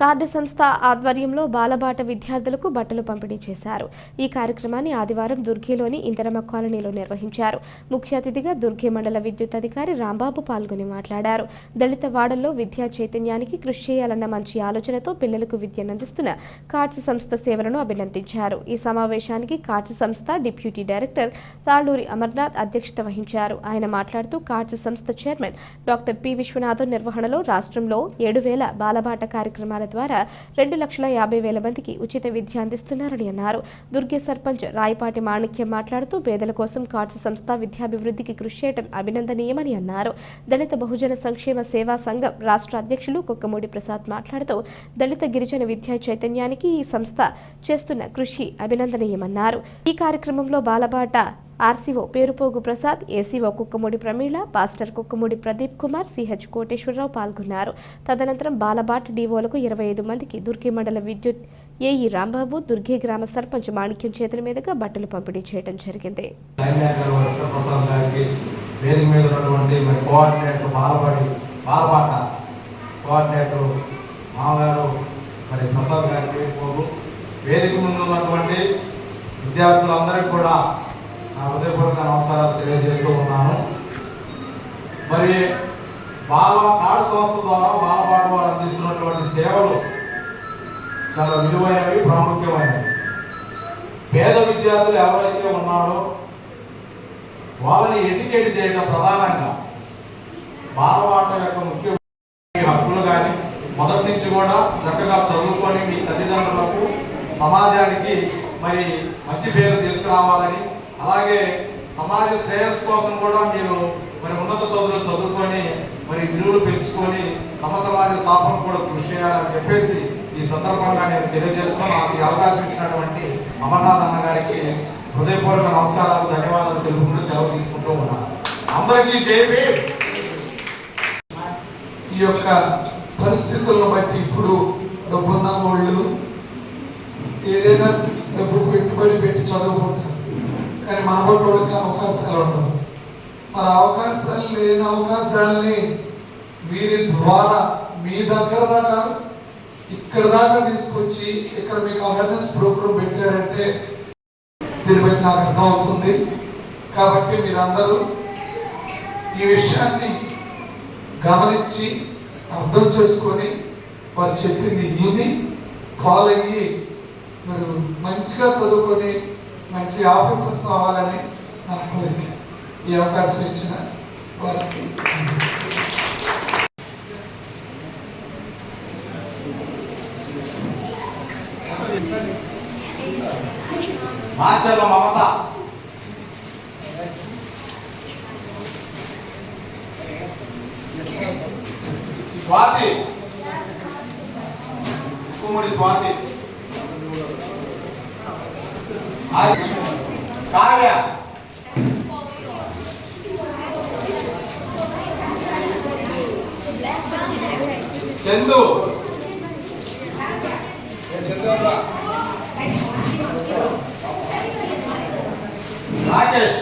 Card సంస్థ ఆధ్వర్యంలో బాలబాట విద్యార్థులకు బట్టలు పంపిణీ చేశారు. ఈ కార్యక్రమాన్ని ఆదివారం దుర్గిలోని ఇందిరమ కాలనీలో నిర్వహించారు. ముఖ్య అతిథిగా దుర్గి మండల విద్యుత్ అధికారి రాంబాబు పాల్గొని మాట్లాడారు. దళిత వాడల్లో విద్యా చైతన్యానికి కృషి చేయాలన్న మంచి ఆలోచనతో పిల్లలకు విద్యనందిస్తున్న కార్డ్స్ సంస్థ సేవలను అభినందించారు. ఈ సమావేశానికి కార్డ్స్ సంస్థ డిప్యూటీ డైరెక్టర్ తాళూరి అమర్నాథ్ అధ్యక్షత వహించారు. ఆయన మాట్లాడుతూ కార్డ్స్ సంస్థ చైర్మన్ డాక్టర్ పి విశ్వనాథన్ నిర్వహణలో రాష్ట్రంలో ఏడు వేల బాలబాట కార్యక్రమాల ద్వారా రెండు లక్షల యాభై వేల మందికి ఉచిత విద్య అందిస్తున్నారని అన్నారు. దుర్గే సర్పంచ్ రాయపాటి మాణిక్యం మాట్లాడుతూ పేదల కోసం కార్డ్స్ సంస్థ విద్యాభివృద్ధికి కృషి చేయడం అభినందనీయమని అన్నారు. దళిత బహుజన సంక్షేమ సేవా సంఘం రాష్ట్ర అధ్యక్షులు కుక్కమూడి ప్రసాద్ మాట్లాడుతూ దళిత గిరిజన విద్యా చైతన్యానికి ఈ సంస్థ చేస్తున్న కృషి అభినందనీయమన్నారు. ఈ కార్యక్రమంలో Balabata RCO Perupogu Prasad ACO Kukkamudi Pramila pastor Kukkamudi Pradeep Kumar CH Koteswararao పాల్గొన్నారు. తదనంతరం బాలబాట్ డీవోలకు ఇరవై ఐదు మందికి దుర్గి మండల విద్యుత్ ఏఈ రాంబాబు దుర్గి గ్రామ సర్పంచ్ మాణిక్యం చేతుల మీదుగా బట్టలు పంపిణీ చేయడం జరిగింది. వేదిక మీద ఉన్నటువంటి మరి కోఆర్డినేటర్ బాలబడి బాలబాట కోఆర్డినేటర్ మామగారు మరి ప్రసాద్ గారికి వేదిక ముందు ఉన్నటువంటి విద్యార్థులందరికీ కూడా నా హృదయపూర్వక నమస్కారాలు తెలియజేస్తూ ఉన్నాను. మరి బాల కార్డ్ సంస్థ ద్వారా బాలపాట వారు అందిస్తున్నటువంటి సేవలు చాలా విలువైనవి ప్రాముఖ్యమైనవి. పేద విద్యార్థులు ఎవరైతే ఉన్నారో వాళ్ళని ఎడ్యుకేట్ చేయడం ప్రధానంగా బాలపాట యొక్క ముఖ్య హక్కులు కానీ మొదటి నుంచి కూడా చక్కగా చదువుకొని మీ తల్లిదండ్రులకు సమాజానికి మరి మంచి పేరు తీసుకురావాలని అలాగే సమాజ శ్రేయస్సు కోసం కూడా మీరు మరి ఉన్నత చదువులు చదువుకొని మరి విలువలు పెంచుకొని సమ సమాజ స్థాపన కూడా కృషి చేయాలని చెప్పేసి ఈ సందర్భంగా నేను తెలియజేసుకుని నాకు ఈ అవకాశం ఇచ్చినటువంటి అమర్నాథ్ అన్న గారికి హృదయపూర్వక నమస్కారాలు ధన్యవాదాలు తెలుపుకుంటూ సెలవు తీసుకుంటూ ఉన్నాను. అందరికీ జేపీ ఈ యొక్క పరిస్థితులను బట్టి ఇప్పుడు డబ్బున్న వాళ్ళు ఏదైనా డబ్బు పెట్టుబడి పెట్టి చదువుకుంటారు కానీ మన అవకాశాలు ఉండవు. మరి అవకాశాలు లేని అవకాశాలని వీరి ద్వారా మీ దగ్గర దాకా ఇక్కడ దాకా తీసుకొచ్చి ఇక్కడ మీకు అవేర్నెస్ ప్రోగ్రామ్ పెట్టారంటే దీన్ని బట్టి నాకు అర్థమవుతుంది. కాబట్టి మీరందరూ ఈ విషయాన్ని గమనించి అర్థం చేసుకొని వారు చెప్పింది విని ఫాలో అయ్యి మీరు మంచిగా చదువుకొని మంచి ఆఫీసర్స్ అవ్వాలని నా కోరిక. ఈ అవకాశం ఇచ్చిన వారికి మాచర్ల మమత. స్వాతి. కుమ్మడి స్వాతి. ఆది- చందు. రాకేష్.